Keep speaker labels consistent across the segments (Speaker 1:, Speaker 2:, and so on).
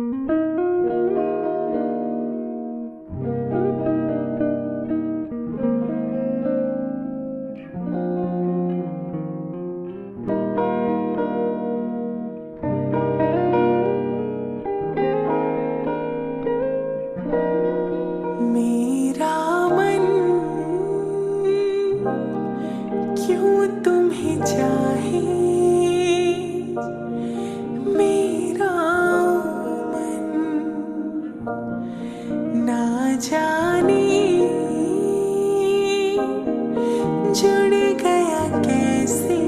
Speaker 1: मेरा जाने जुड़ गया कैसे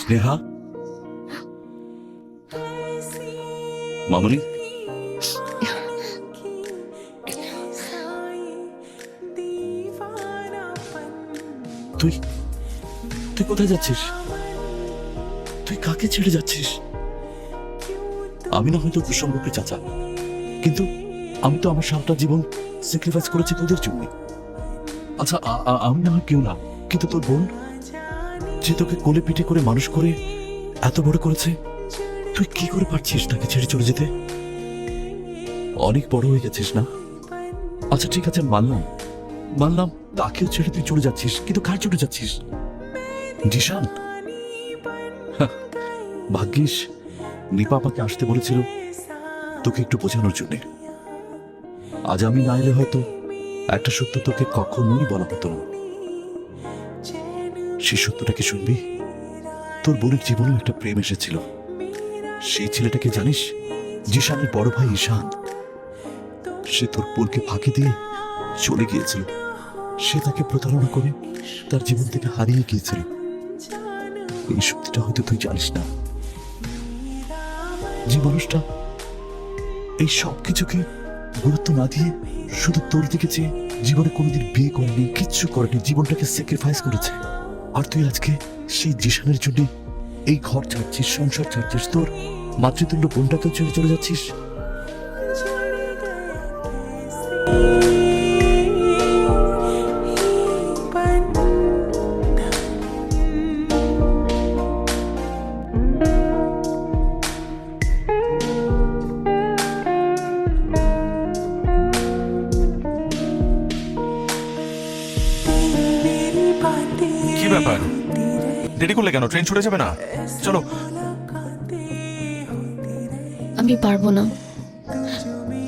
Speaker 2: স্নেহা মামনি তুই তুই কোথায় যাচ্ছিস তুই কাকে ছেড়ে যাচ্ছিস আমি না হয়তো দুঃসম্পর্কের চাচা। কিন্তু আমি তো আমার সারাটা জীবন স্যাক্রিফাইস করেছি তোদের জন্য। আচ্ছা আমি না কেউ না কিন্তু তোর বোন যে তোকে কোলে পিঠে করে মানুষ করে এত বড় করেছে তুই কি করে পারছিস তাকে ছেড়ে চলে যেতে? অনেক বড় হয়ে গেছিস না? আচ্ছা ঠিক আছে মানলাম। মানলাম তাকেও ছেড়ে তুই চলে যাচ্ছিস কিন্তু কার চলে যাচ্ছিস? জিশান হ্যাঁ, ভাগ্যিস। নিপা আমাকে আসতে বলেছিল তোকে একটু বোঝানোর জন্য। আজ আমি না এলে হয়তো একটা সত্য তোকে কখনোই বলা হতো না। সেই সত্যটাকে শুনবি? তোর বোনের জীবনেও একটা প্রেম এসেছিল। সেই ছেলেটাকে জানিস? জিশানের বড় ভাই ঈশান। সে তোর বোনকে ফাঁকি দিয়ে চলে গিয়েছিল। সে তাকে প্রতারণা করে তার জীবন থেকে হারিয়ে গিয়েছিল। এই সত্যিটা হয়তো তুই জানিস না। যে মানুষটা এই সব কিছুকে গুরুত্ব না দিয়ে শুধু তোর দিকে চেয়ে জীবনে কোনোদিন বিয়ে করেনি, কিচ্ছু করেনি, জীবনটাকে স্যাক্রিফাইস করেছে। আর তুই আজকে সেই জিশানের জন্য এই ঘর ছাড়ছিস, সংসার ছাড়ছিস, তোর মাতৃতুল্য বোনটাকে ছেড়ে চলে যাচ্ছিস?
Speaker 3: করলে কেন? ট্রেন ছুটে যাবে না? চলো।
Speaker 4: আমি পারব না।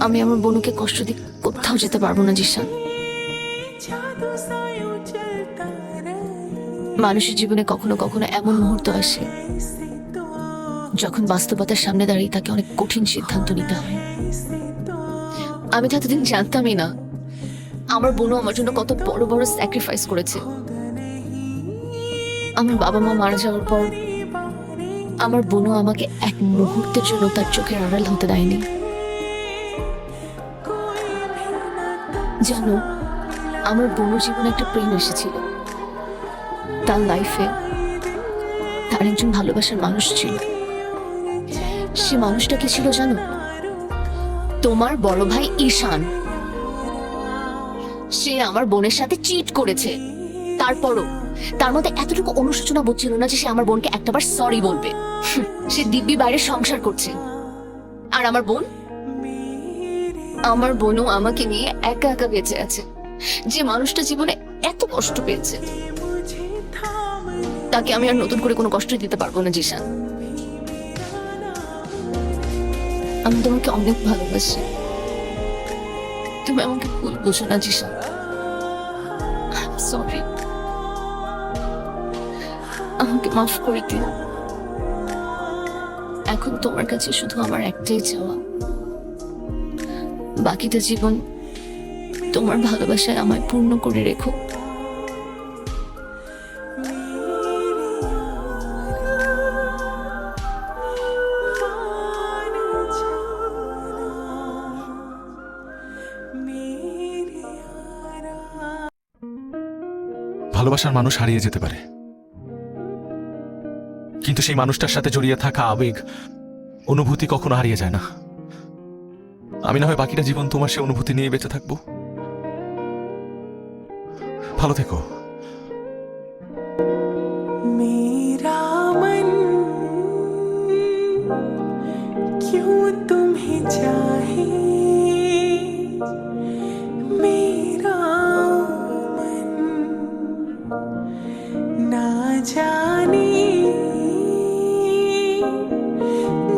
Speaker 4: আমি আমার বোনকে কষ্ট দিয়ে কোথাও যেতে পারব না জিশান মানুষের জীবনে কখনো কখনো এমন মুহূর্ত আসে, যখন বাস্তবতার সামনে দাঁড়িয়ে তাকে অনেক কঠিন সিদ্ধান্ত নিতে হয়। আমি তো এতদিন জানতামই না। আমার বোনও আমার জন্য কত বড় বড় স্যাক্রিফাইস করেছে। আমার বাবা মা মারা যাওয়ার পর আমার বোনও আমাকে এক মুহূর্তের জন্য তার চোখের আড়াল হতে দেয়নি। জানো, আমার বোন জীবনে একটা প্রেম এসেছিল। তার লাইফে তার একজন ভালোবাসার মানুষ ছিল। সে মানুষটা কি ছিল জানো? তোমার বড় ভাই ঈশান। সে আমার বোনের সাথে চিট করেছে। তারপরও তার মধ্যে এতটুকু অনুশোচনা বুঝছিল না যে সে আমার বোনকে একটাবার সরি বলবে। সে দিব্যি বাইরে সংসার করছে। আর আমার বোন? আমার বোনও আমাকে নিয়ে একা একা বেঁচে আছে। যে মানুষটা জীবনে এত কষ্ট পেয়েছে। তাকে আমি আর নতুন করে কোনো কষ্ট দিতে পারব না, জিশান। আমি তোমাকে অনেক ভালোবাসি। তুমি আমাকে ভুল বুঝো না, জিশান। সরি আমাকে মাফ করে দিও। এখন তোমার কাছে শুধু আমার একটাই চাওয়া। বাকিটা জীবন তোমার ভালোবাসায় আমায় পূর্ণ করে রেখো।
Speaker 3: ভালোবাসার মানুষ হারিয়ে যেতে পারে। কিন্তু সেই মানুষটার সাথে জড়িয়ে থাকা আবেগ, অনুভূতি কখনো হারিয়ে যায় না। আমি না হয় বাকিটা জীবন তোমার সে অনুভূতি নিয়ে বেঁচে থাকব। ভালো থেকো।
Speaker 1: मेरा